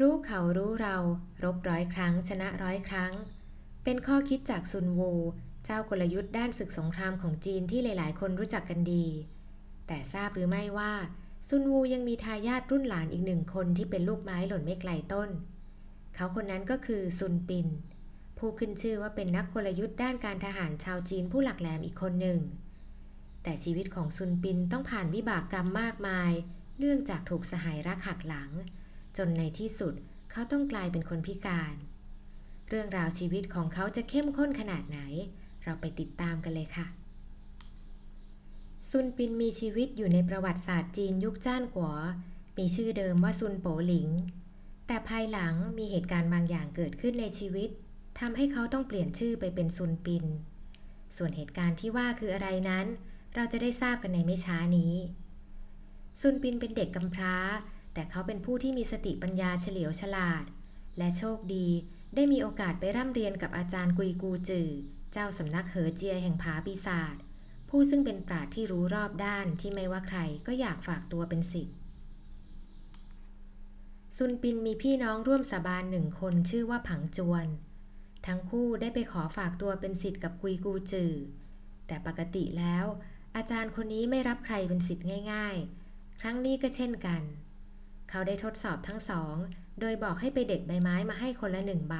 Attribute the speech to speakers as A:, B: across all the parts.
A: รู้เขารู้เรารบร้อยครั้งชนะร้อยครั้ง เป็นข้อคิดจากซุนวู เจ้ากลยุทธ์ด้านศึกสงครามของจีนที่หลาย ๆ คนรู้จักกันดี แต่ทราบหรือไม่ว่า ซุนวูยังมีทายาทรุ่นหลานอีกหนึ่งคนที่เป็นลูกไม้หล่นไม่ไกลต้น เขาคนนั้นก็คือซุนปิน ผู้ขึ้นชื่อว่าเป็นนักกลยุทธ์ด้านการทหารชาวจีนผู้หลักแหลมอีกคนหนึ่ง แต่ชีวิตของซุนปินต้องผ่านวิบากกรรมมากมาย เนื่องจากถูกสหายรักหักหลัง จนในที่สุดเขาต้องกลายเป็นคนพิการ เรื่องราวชีวิตของเขาจะเข้มข้นขนาดไหน เราไปติดตามกันเลยค่ะ ซุนปินมีชีวิตอยู่ในประวัติศาสตร์จีนยุคจ้านกัวมีชื่อเดิมว่าซุนโปหลิง แต่ภายหลังมีเหตุการณ์บางอย่างเกิดขึ้นในชีวิตทำให้เขาต้องเปลี่ยนชื่อไปเป็นซุนปิน ส่วนเหตุการณ์ที่ว่าคืออะไรนั้น เราจะได้ทราบกันในไม่ช้านี้ ซุนปินเป็นเด็กกำพร้า แต่เขาเป็นผู้ที่มีสติปัญญาเฉลียวฉลาด และโชคดีได้มีโอกาสไปร่ำเรียนกับอาจารย์กุยกูจือ เจ้าสำนักเหอเจียแห่งผาปีศาจผู้ซึ่งเป็นปราชญ์ที่รู้รอบด้านที่ไม่ว่าใครก็อยากฝากตัวเป็นศิษย์ซุนปินมีพี่น้องร่วมสาบานหนึ่งคนชื่อว่าผังจวน ทั้งคู่ได้ไปขอฝากตัวเป็นศิษย์กับกุยกูจือ แต่ปกติแล้ว อาจารย์คนนี้ไม่รับใครเป็นศิษย์ง่าย ๆ ครั้งนี้ก็เช่นกัน เขาได้ทดสอบทั้งสอง โดยบอกให้ไปเด็ดใบไม้มาให้คนละหนึ่งใบ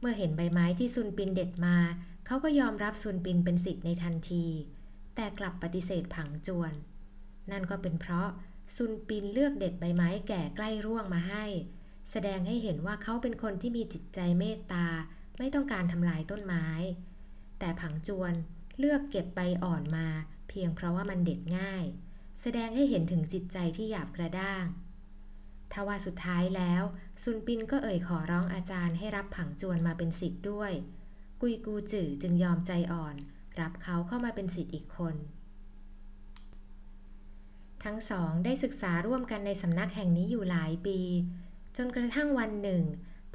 A: เมื่อเห็นใบไม้ที่ซุนปินเด็ดมา เขาก็ยอมรับซุนปินเป็นศิษย์ในทันที แต่กลับปฏิเสธผังจวน นั่นก็เป็นเพราะซุนปินเลือกเด็ดใบไม้แก่ใกล้ร่วงมาให้ แสดงให้เห็นว่าเขาเป็นคนที่มีจิตใจเมตตา ไม่ต้องการทำลายต้นไม้ แต่ผังจวนเลือกเก็บใบอ่อนมา เพียงเพราะว่ามันเด็ดง่าย แสดงให้เห็นถึงจิตใจที่หยาบกระด้างทว่าสุดท้ายแล้ว ซุนปินก็เอ่ยขอร้องอาจารย์ให้รับผังจวนมาเป็นศิษย์ด้วย กุยกูจือจึงยอมใจอ่อน รับเขาเข้ามาเป็นศิษย์อีกคน ทั้งสองได้ศึกษาร่วมกันในสำนักแห่งนี้อยู่หลายปี จนกระทั่งวันหนึ่ง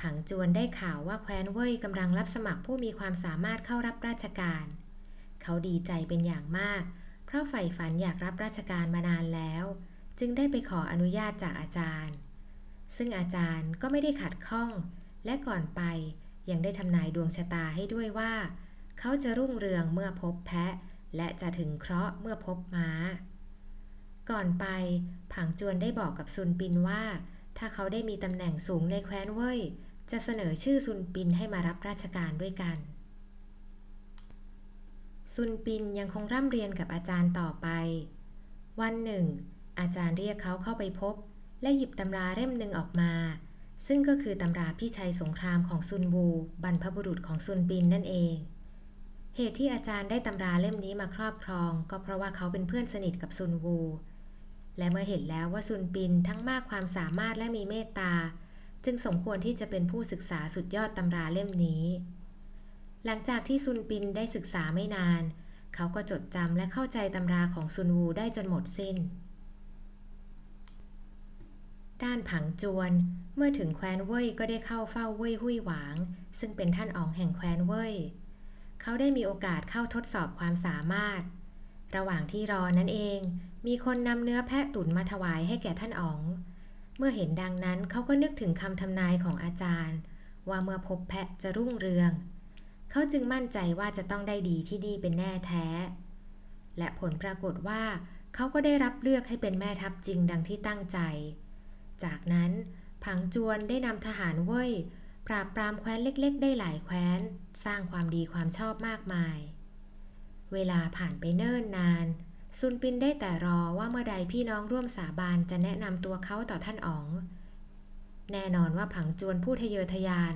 A: ผังจวนได้ข่าวว่าแคว้นเว่ยกำลังรับสมัครผู้มีความสามารถเข้ารับราชการ เขาดีใจเป็นอย่างมากเพราะใฝ่ฝันอยากรับราชการมานานแล้ว จึงได้ไปขออนุญาตจากอาจารย์ ซึ่งอาจารย์ก็ไม่ได้ขัดข้อง และก่อนไปยังได้ทำนายดวงชะตาให้ด้วยว่า เขาจะรุ่งเรืองเมื่อพบแพะ และจะถึงเคราะห์เมื่อพบม้า ก่อนไปผังจวนได้บอกกับซุนปินว่า ถ้าเขาได้มีตำแหน่งสูงในแคว้นเว่ยจะเสนอชื่อซุนปินให้มารับราชการด้วยกัน ซุนปินยังคงร่ำเรียนกับอาจารย์ต่อไป วันหนึ่ง อาจารย์เรียกเขาเข้าไปพบ และหยิบตำราเล่มหนึ่งออกมา ซึ่งก็คือตำราพี่ชัยสงครามของซุนวูบรรพบุรุษของซุนปินนั่นเอง เหตุที่อาจารย์ได้ตำราเล่มนี้มาครอบครอง ก็เพราะว่าเขาเป็นเพื่อนสนิทกับซุนวูและเมื่อเห็นแล้วว่าซุนปินทั้งมากความสามารถและมีเมตตา จึงสมควรที่จะเป็นผู้ศึกษาสุดยอดตำราเล่มนี้ หลังจากที่ซุนปินได้ศึกษาไม่นาน เขาก็จดจำและเข้าใจตำราของซุนวูได้จนหมดสิ้น ด้านผังจวน เมื่อถึงแคว้นเว่ยก็ได้เข้าเฝ้าเว่ยหุยหวาง ซึ่งเป็นท่านอ๋องแห่งแคว้นเว่ย เขาได้มีโอกาสเข้าทดสอบความสามารถ ระหว่างที่รอนั้นเอง มีคนนำเนื้อแพะตุ๋นมาถวายให้แก่ท่านอ๋อง เมื่อเห็นดังนั้นเขาก็นึกถึงคำทำนายของอาจารย์ ว่าเมื่อพบแพะจะรุ่งเรือง เขาจึงมั่นใจว่าจะต้องได้ดีที่นี่เป็นแน่แท้ และผลปรากฏว่า เขาก็ได้รับเลือกให้เป็นแม่ทัพจริงดังที่ตั้งใจ จากนั้นผังจวนได้นำทหารเว่ยปราบปรามแคว้นเล็กๆ ได้หลายแคว้น สร้างความดีความชอบมากมาย เวลาผ่านไปเนิ่นนาน ซุนปินได้แต่รอว่าเมื่อใดพี่น้องร่วมสาบานจะแนะนำตัวเขาต่อท่านอ๋อง แน่นอนว่าผังจวนผู้ทะเยอทะยาน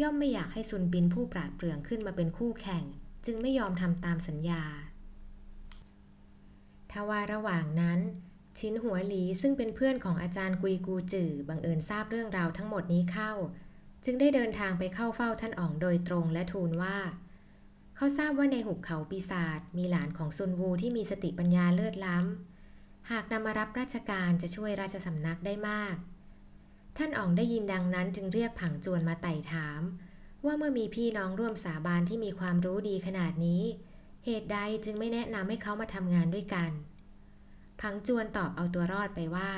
A: ย่อมไม่อยากให้ซุนปินผู้ปราดเปรื่องขึ้นมาเป็นคู่แข่ง จึงไม่ยอมทำตามสัญญาทว่าระหว่างนั้น ชินหัวหลีซึ่งเป็นเพื่อนของอาจารย์กุยกูจือบังเอิญทราบเรื่องราวทั้งหมดนี้เข้า จึงได้เดินทางไปเข้าเฝ้าท่านอ๋องโดยตรงและทูลว่า เขาทราบว่าในหุบเขาปีศาจมีหลานของซุนวูที่มีสติปัญญาเลิศล้ำ หากนำมารับราชการจะช่วยราชสำนักได้มาก ท่านอ๋องได้ยินดังนั้นจึงเรียกผังจวนมาไต่ถาม ว่าเมื่อมีพี่น้องร่วมสาบานที่มีความรู้ดีขนาดนี้ เหตุใดจึงไม่แนะนำให้เขามาทำงานด้วยกัน ผังจวนตอบเอาตัวรอดไปว่า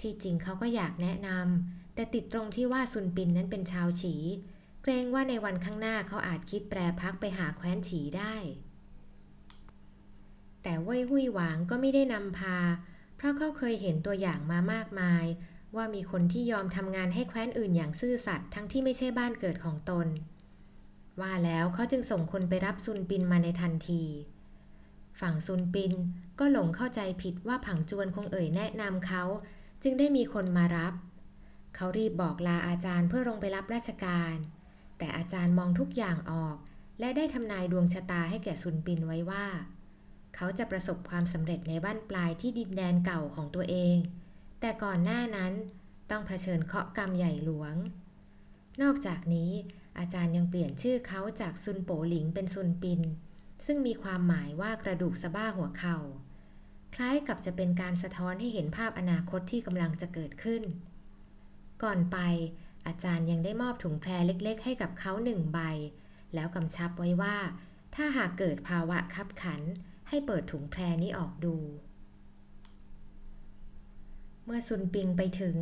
A: ที่จริงเขาก็อยากแนะนำแต่ติดตรงที่ว่าซุนปินนั้นเป็นชาวฉี เกรงว่าในวันข้างหน้าเขาอาจคิดแปรพักไปหาแคว้นฉีได้ แต่เว่ยหุยหวางก็ไม่ได้นำพา เพราะเขาเคยเห็นตัวอย่างมามากมาย ว่ามีคนที่ยอมทำงานให้แคว้นอื่นอย่างซื่อสัตย์ทั้งที่ไม่ใช่บ้านเกิดของตน ว่าแล้วเขาจึงส่งคนไปรับซุนปินมาในทันที ฝั่งซุนปินก็หลงเข้าใจผิดว่าผังจวนคงเอ่ยแนะนำเขาจึงได้มีคนมารับ เขารีบบอกลาอาจารย์เพื่อลงไปรับราชการ แต่อาจารย์มองทุกอย่างออก และได้ทำนายดวงชะตาให้แก่ซุนปินไว้ว่า เขาจะประสบความสำเร็จในบ้านปลายที่ดินแดนเก่าของตัวเอง แต่ก่อนหน้านั้นต้องเผชิญเคาะกรรมใหญ่หลวง นอกจากนี้ อาจารย์ยังเปลี่ยนชื่อเขาจากซุนโปหลิงเป็นซุนปิน ซึ่งมีความหมายว่ากระดูกสะบ้าหัวเข่า คล้ายกับจะเป็นการสะท้อนให้เห็นภาพอนาคตที่กำลังจะเกิดขึ้น ก่อนไปอาจารย์ยังได้มอบถุงแพรเล็ก ๆ ให้กับเขาหนึ่งใบ แล้วกำชับไว้ว่า ถ้าหากเกิดภาวะคับขันให้เปิดถุงแพรนี้ออกดู เมื่อซุนปิงไปถึง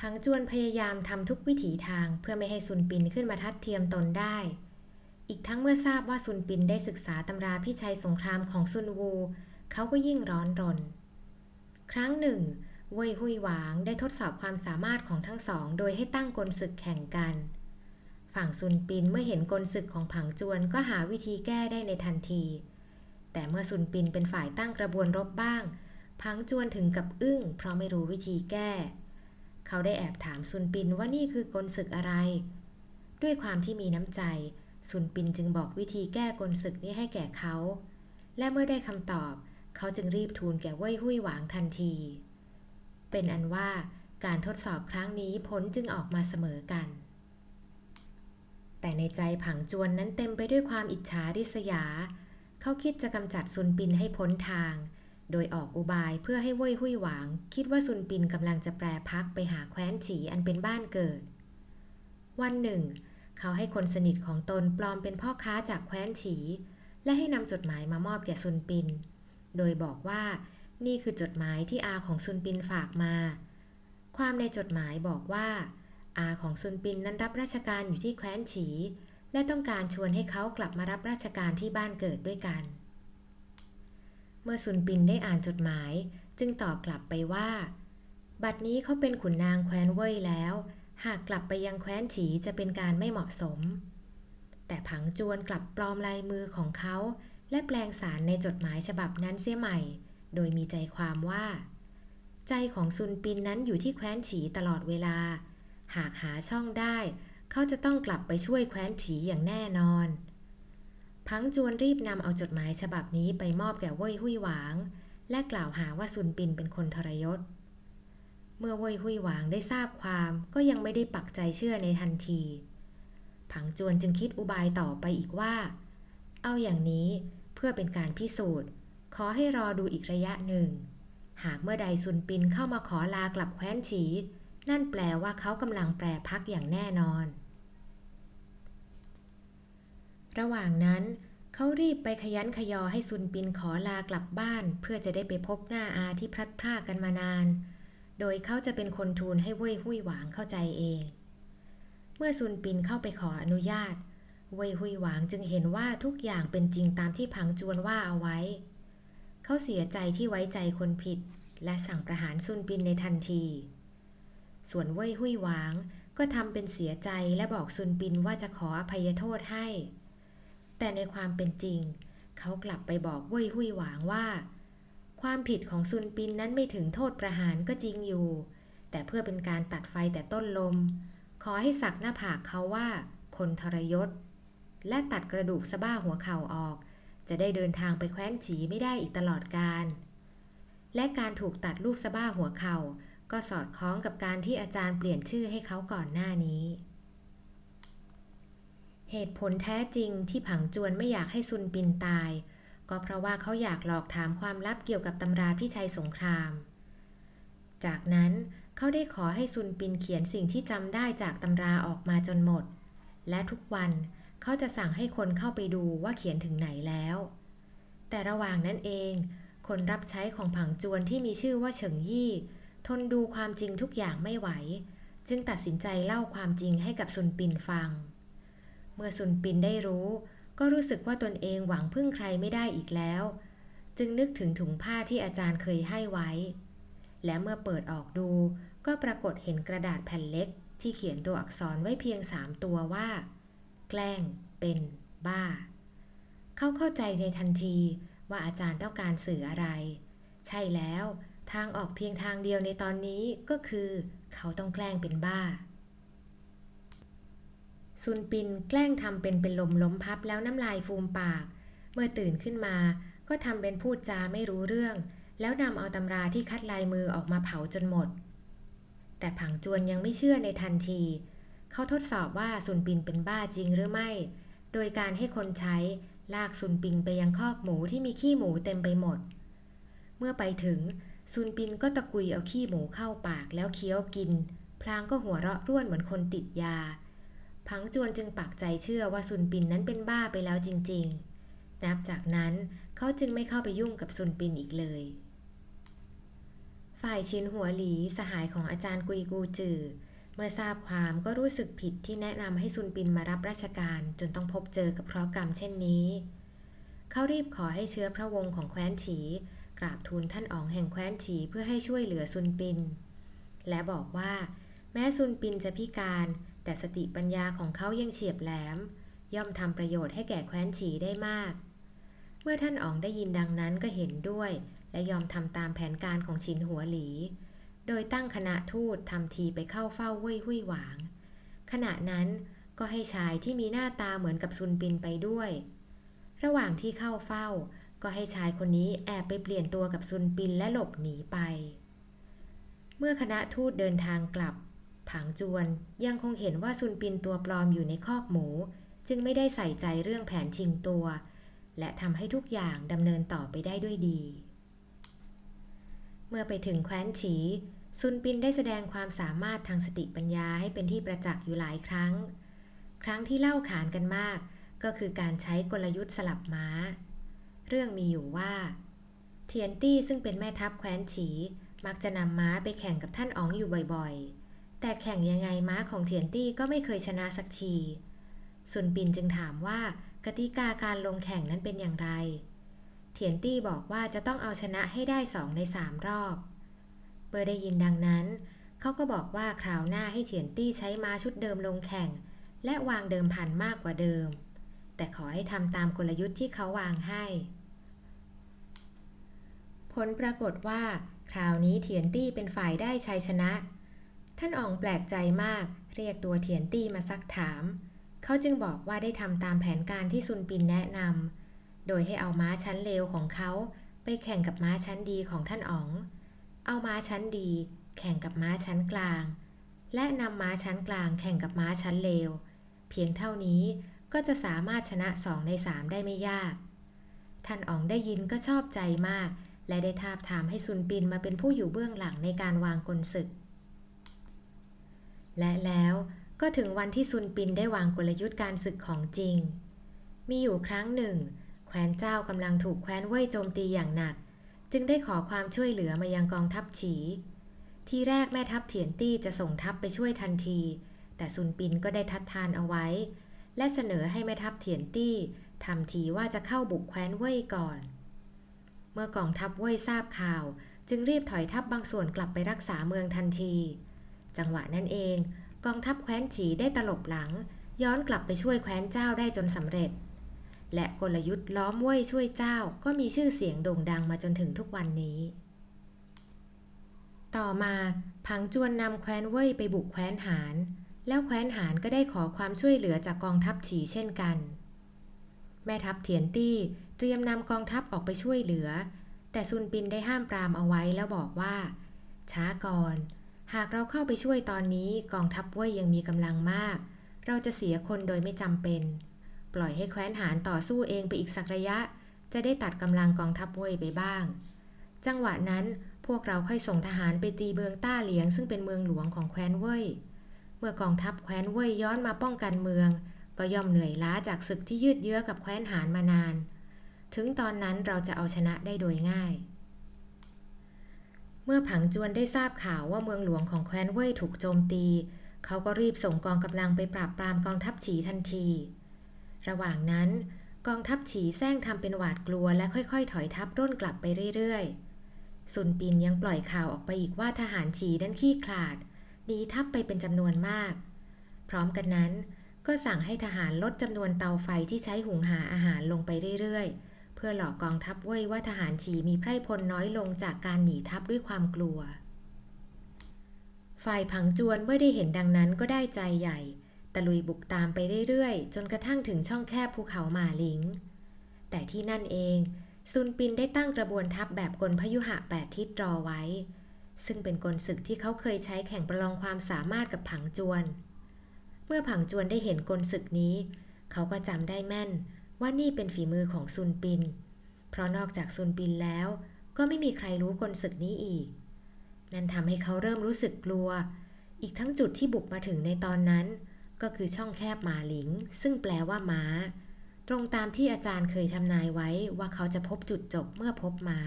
A: พังจวนพยายามทำทุกวิถีทางเพื่อไม่ให้ซุนปินขึ้นมาทัดเทียมตนได้ อีกทั้งเมื่อทราบว่าซุนปินได้ศึกษาตำราพิชัยสงครามของซุนวู เขาก็ยิ่งร้อนรน ครั้งหนึ่ง เว่ยหุยหวางได้ทดสอบความสามารถของทั้งสอง โดยให้ตั้งกลศึกแข่งกัน ฝั่งซุนปินเมื่อเห็นกลศึกของผังจวนก็หาวิธีแก้ได้ในทันที แต่เมื่อซุนปินเป็นฝ่ายตั้งกระบวนรบบ้าง พังจวนถึงกับอึ้ง เพราะไม่รู้วิธีแก้ เขาได้แอบถามซุนปินว่านี่คือกลศึกอะไร ด้วยความที่มีน้ำใจ ซุนปินจึงบอกวิธีแก้กลศึกนี้ให้แก่เขา และเมื่อได้คำตอบ เขาจึงรีบทูลแก่เว่ยหุยหวางทันที เป็นอันว่าการทดสอบครั้งนี้ผลจึงออกมาเสมอกัน แต่ในใจผังจวนนั้นเต็มไปด้วยความอิจฉาริษยา เขาคิดจะกำจัดซุนปินให้พ้นทาง โดยออกอุบายเพื่อให้เว่ยหุยหวาง คิดว่าซุนปินกำลังจะแปรพักไปหาแคว้นฉีอันเป็นบ้านเกิด วันหนึ่ง เขาให้คนสนิทของตนปลอมเป็นพ่อค้าจากแคว้นฉี และให้นำจดหมายมามอบแก่ซุนปิน โดยบอกว่านี่คือจดหมายที่อาของซุนปินฝากมา ความในจดหมายบอกว่า อาของซุนปินนั้นรับราชการอยู่ที่แคว้นฉี และต้องการชวนให้เขากลับมารับราชการที่บ้านเกิดด้วยกัน เมื่อซุนปินได้อ่านจดหมาย จึงตอบกลับไปว่า บัดนี้เขาเป็นขุนนางแคว้นเว่ยแล้ว หากกลับไปยังแคว้นฉีจะเป็นการไม่เหมาะสม แต่ผังจวนกลับปลอมลายมือของเขา และแปลงสารในจดหมายฉบับนั้นเสียใหม่ โดยมีใจความว่า ใจของซุนปินนั้นอยู่ที่แคว้นฉีตลอดเวลา หากหาช่องได้ เขาจะต้องกลับไปช่วยแคว้นฉีอย่างแน่นอน พังจวนรีบนำเอาจดหมายฉบับนี้ไปมอบแก่เว่ยหุยหวาง และกล่าวหาว่าซุนปินเป็นคนทรยศ เมื่อเว่ยหุยหวางได้ทราบความก็ยังไม่ได้ปักใจเชื่อในทันที ผังจวนจึงคิดอุบายต่อไปอีกว่า เอาอย่างนี้เพื่อเป็นการพิสูจน์ ขอให้รอดูอีกระยะหนึ่ง หากเมื่อใดซุนปินเข้ามาขอลากลับแคว้นฉี นั่นแปลว่าเขากำลังแปรพักอย่างแน่นอน ระหว่างนั้นเขารีบไปขยันขยอให้ซุนปินขอลากลับบ้าน เพื่อจะได้ไปพบหน้าอาที่พลัดพรากกันมานาน โดยเขาจะเป็นคนทูลให้เว่ยหุยหวางเข้าใจเอง เมื่อซุนปินเข้าไปขออนุญาต เว่ยหุยหวางจึงเห็นว่าทุกอย่างเป็นจริงตามที่พังจวนว่าเอาไว้ เขาเสียใจที่ไว้ใจคนผิด และสั่งประหารซุนปินในทันที ส่วนเว่ยหุยหวางก็ทำเป็นเสียใจและบอกซุนปินว่าจะขออภัยโทษให้ แต่ในความเป็นจริง เขากลับไปบอกเว่ยหุยหวางว่า ความผิดของซุนปินนั้นไม่ถึงโทษประหารก็จริงอยู่ แต่เพื่อเป็นการตัดไฟแต่ต้นลม ขอให้สักหน้าผากเขาว่า คนทรยศ และตัดกระดูกสะบ้าหัวเข่าออก จะได้เดินทางไปแคว้นฉีไม่ได้อีกตลอดการและการถูกตัดลูกสะบ้าหัวเข่าก็สอดคล้องกับการที่อาจารย์เปลี่ยนชื่อให้เขาก่อนหน้านี้ เหตุผลแท้จริงที่ผังจวนไม่อยากให้ซุนปินตาย ก็เพราะว่าเขาอยากหลอกถามความลับเกี่ยวกับตำราพิชัยสงคราม จากนั้นเขาได้ขอให้ซุนปินเขียนสิ่งที่จำได้จากตำราออกมาจนหมด และทุกวันเขาจะสั่งให้คนเข้าไปดูว่าเขียนถึงไหนแล้ว แต่ระหว่างนั้นเอง คนรับใช้ของผังจวนที่มีชื่อว่าเฉิงยี่ ทนดูความจริงทุกอย่างไม่ไหว จึงตัดสินใจเล่าความจริงให้กับซุนปินฟัง มื่อซุนปินได้รู้ ก็รู้สึกว่าตนเองหวังพึ่งใครไม่ได้อีกแล้ว จึงนึกถึงถุงผ้าที่อาจารย์เคยให้ไว้ และเมื่อเปิดออกดูก็ปรากฏเห็นกระดาษแผ่นเล็ก ที่เขียนตัวอักษรไว้เพียงสามตัวว่า แกล้งเป็นบ้า เขาเข้าใจในทันทีว่าอาจารย์ต้องการสื่ออะไร ใช่แล้วทางออกเพียงทางเดียวในตอนนี้ก็คือ เขาต้องแกล้งเป็นบ้า ซุนปินแกล้งทำเป็นเป็นลมล้มพับแล้วน้ำลายฟูมปาก เมื่อตื่นขึ้นมา ก็ทำเป็นพูดจาไม่รู้เรื่อง แล้วนำเอาตำราที่คัดลายมือออกมาเผาจนหมด แต่ผังจวนยังไม่เชื่อในทันที เขาทดสอบว่าซุนปินเป็นบ้าจริงหรือไม่ โดยการให้คนใช้ลากซุนปินไปยังคอกหมูที่มีขี้หมูเต็มไปหมด เมื่อไปถึงซุนปินก็ตะกุยเอาขี้หมูเข้าปากแล้วเคี้ยวกิน พลางก็หัวเราะร่วนเหมือนคนติดยา ผังจวนจึงปักใจเชื่อว่าซุนปินนั้นเป็นบ้าไปแล้วจริง ๆ นับจากนั้นเขาจึงไม่เข้าไปยุ่งกับซุนปินอีกเลย ฝ่ายชินหัวหลีสหายของอาจารย์กุยกูจือ เมื่อทราบความก็รู้สึกผิดที่แนะนำให้ซุนปินมารับราชการจนต้องพบเจอกับเคราะห์กรรมเช่นนี้ เขารีบขอให้เชื้อพระวงศ์ของแคว้นฉีกราบทูลท่านอ๋องแห่งแคว้นฉีเพื่อให้ช่วยเหลือซุนปิน และบอกว่า แม้ซุนปินจะพิการ แต่สติปัญญาของเขายังเฉียบแหลม ย่อมทำประโยชน์ให้แก่แคว้นฉีได้มาก เมื่อท่านอ๋องได้ยินดังนั้นก็เห็นด้วย และยอมทำตามแผนการของชินหัวหลี โดยตั้งคณะทูตทำทีไปเข้าเฝ้าเว่ยหุยหวาง ขณะนั้นก็ให้ชายที่มีหน้าตาเหมือนกับซุนปินไปด้วย ระหว่างที่เข้าเฝ้า ก็ให้ชายคนนี้แอบไปเปลี่ยนตัวกับซุนปินและหลบหนีไป เมื่อคณะทูตเดินทางกลับ ผังจวนยังคงเห็นว่าซุนปินตัวปลอมอยู่ในคอกหมู จึงไม่ได้ใส่ใจเรื่องแผนชิงตัว และทำให้ทุกอย่างดำเนินต่อไปได้ด้วยดี เมื่อไปถึงแคว้นฉี ซุนปินได้แสดงความสามารถทางสติปัญญาให้เป็นที่ประจักษ์อยู่หลายครั้ง ครั้งที่เล่าขานกันมาก ก็คือการใช้กลยุทธ์สลับม้า เรื่องมีอยู่ว่า เทียนตี้ซึ่งเป็นแม่ทัพแคว้นฉี มักจะนำม้าไปแข่งกับท่านอ๋องอยู่บ่อยๆ แต่แข่งยังไงม้าของเทียนตี้ก็ไม่เคยชนะสักทีซุนปินจึงถามว่ากติกาการลงแข่งนั้นเป็นอย่างไรเทียนตี้บอกว่าจะต้องเอาชนะให้ได้สองในสามรอบเมื่อได้ยินดังนั้น เขาก็บอกว่าคราวหน้าให้เทียนตี้ใช้ม้าชุดเดิมลงแข่ง และวางเดิมพันมากกว่าเดิม แต่ขอให้ทำตามกลยุทธ์ที่เขาวางให้ ผลปรากฏว่า คราวนี้เทียนตี้เป็นฝ่ายได้ชัยชนะ ท่านอองแปลกใจมาก เรียกตัวเทียนตี้มาซักถาม เขาจึงบอกว่าได้ทำตามแผนการที่ซุนปินแนะนำโดยให้เอาม้าชั้นเลวของเขาไปแข่งกับม้าชั้นดีของท่านอ๋อง เอาม้าชั้นดี แข่งกับม้าชั้นกลาง และนำม้าชั้นกลางแข่งกับม้าชั้นเลว เพียงเท่านี้ก็จะสามารถชนะสองในสามได้ไม่ยาก ท่านอ๋องได้ยินก็ชอบใจมาก และได้ทาบทามให้ซุนปินมาเป็นผู้อยู่เบื้องหลังในการวางกลศึก และแล้วก็ถึงวันที่ซุนปินได้วางกลยุทธ์การศึกของจริง มีอยู่ครั้งหนึ่ง แคว้นเจ้ากำลังถูกแคว้นเว่ยโจมตีอย่างหนัก จึงได้ขอความช่วยเหลือมายังกองทัพฉี ที่แรกแม่ทัพเถียนตี้จะส่งทัพไปช่วยทันที แต่ซุนปินก็ได้ทัดทานเอาไว้ และเสนอให้แม่ทัพเถียนตี้ทำทีว่าจะเข้าบุกแคว้นเว่ยก่อน เมื่อกองทัพเว่ยทราบข่าว จึงรีบถอยทัพบางส่วนกลับไปรักษาเมืองทันที จังหวะนั้นเอง กองทัพแคว้นฉีได้ตลบหลัง ย้อนกลับไปช่วยแคว้นเจ้าได้จนสำเร็จ และกลยุทธ์ล้อมว่ยช่วยเจ้าก็มีชื่อเสียงโด่งดังมาจนถึงทุกวันนี้ ต่อมาพังจวนนำแคว้นเว่ยไปบุกแคว้นหาน แล้วแคว้นหานก็ได้ขอความช่วยเหลือจากกองทัพฉีเช่นกัน แม่ทัพเทียนตี้เตรียมนำกองทัพออกไปช่วยเหลือ แต่ซุนปินได้ห้ามปรามเอาไว้แล้วบอกว่า ช้าก่อน หากเราเข้าไปช่วยตอนนี้กองทัพเว่ยยังมีกำลังมาก เราจะเสียคนโดยไม่จำเป็น ปล่อยให้แคว้นหานต่อสู้เองไปอีกสักระยะ จะได้ตัดกำลังกองทัพเว่ยไปบ้าง จังหวะนั้นพวกเราค่อยส่งทหารไปตีเมืองต้าเหลียง ซึ่งเป็นเมืองหลวงของแคว้นเว่ย เมื่อกองทัพแคว้นเว่ยย้อนมาป้องกันเมือง ก็ย่อมเหนื่อยล้าจากศึกที่ยืดเยื้อกับแคว้นหานมานาน ถึงตอนนั้นเราจะเอาชนะได้โดยง่าย มื่อผังจวนได้ทราบข่าวว่าเมืองหลวงของแคว้นเว่ยถูกโจมตี เขาก็รีบส่งกองกำลังไปปราบปรามกองทัพฉีทันที ระหว่างนั้น กองทัพฉีแซงทำเป็นหวาดกลัวและค่อยๆ ถอยทัพร่นกลับไปเรื่อยๆ ซุนปินยังปล่อยข่าวออกไปอีกว่าทหารฉีนั้นขี้ขลาดหนีทัพไปเป็นจำนวนมาก พร้อมกันนั้น ก็สั่งให้ทหารลดจำนวนเตาไฟที่ใช้หุงหาอาหารลงไปเรื่อยๆ พื่อหลอกกองทัพเว่ยว่าทหารฉีมีไพร่พลน้อยลงจากการหนีทัพด้วยความกลัว ฝ่ายผังจวนเมื่อได้เห็นดังนั้นก็ได้ใจใหญ่ตะลุยบุกตามไปเรื่อยๆ จนกระทั่งถึงช่องแคบภูเขาหมาลิง แต่ที่นั่นเองซุนปินได้ตั้งกระบวนทัพแบบกลพยุหะแปดทิศรอไว้ ซึ่งเป็นกลศึกที่เขาเคยใช้แข่งประลองความสามารถกับผังจวน เมื่อผังจวนได้เห็นกลศึกนี้ เขาก็จำได้แม่น ว่านี่เป็นฝีมือของซุนปิน เพราะนอกจากซุนปินแล้ว ก็ไม่มีใครรู้กลศึกนี้อีก นั่นทำให้เขาเริ่มรู้สึกกลัว อีกทั้งจุดที่บุกมาถึงในตอนนั้น ก็คือช่องแคบหมาหลิง ซึ่งแปลว่าหม้า ตรงตามที่อาจารย์เคยทำนายไว้ว่าเขาจะพบจุดจบเมื่อพบม้า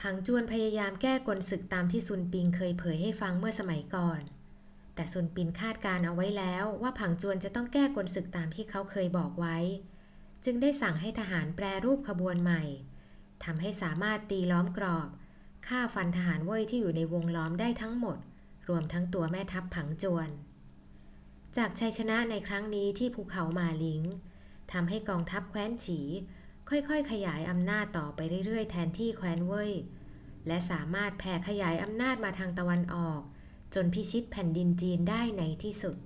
A: ผังจวนพยายามแก้กลศึกตามที่ซุนปิงเคยเผยให้ฟังเมื่อสมัยก่อน แต่ซุนปินคาดการเอาไว้แล้วว่าผังจวนจะต้องแก้กลศึกตามที่เขาเคยบอกไว้ จึงได้สั่งให้ทหารแปรรูปขบวนใหม่ทำให้สามารถตีล้อมกรอบฆ่าฟันทหารเว่ยที่อยู่ในวงล้อมได้ทั้งหมด รวมทั้งตัวแม่ทัพผังจวน จากชัยชนะในครั้งนี้ที่ภูเขามาลิงทำให้กองทัพแคว้นฉี ค่อยๆ ขยายอำนาจต่อไปเรื่อยๆ แทนที่แคว้นเว่ยและสามารถแผ่ขยายอำนาจมาทางตะวันออก จนพิชิตแผ่นดินจีนได้ในที่สุด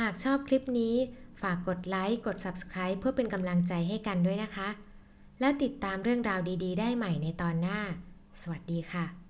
A: หากชอบคลิปนี้ฝากกดไลค์ กด Subscribe เพื่อเป็นกำลังใจให้กันด้วยนะคะ และติดตามเรื่องราวดี ๆ ได้ใหม่ในตอนหน้า สวัสดีค่ะ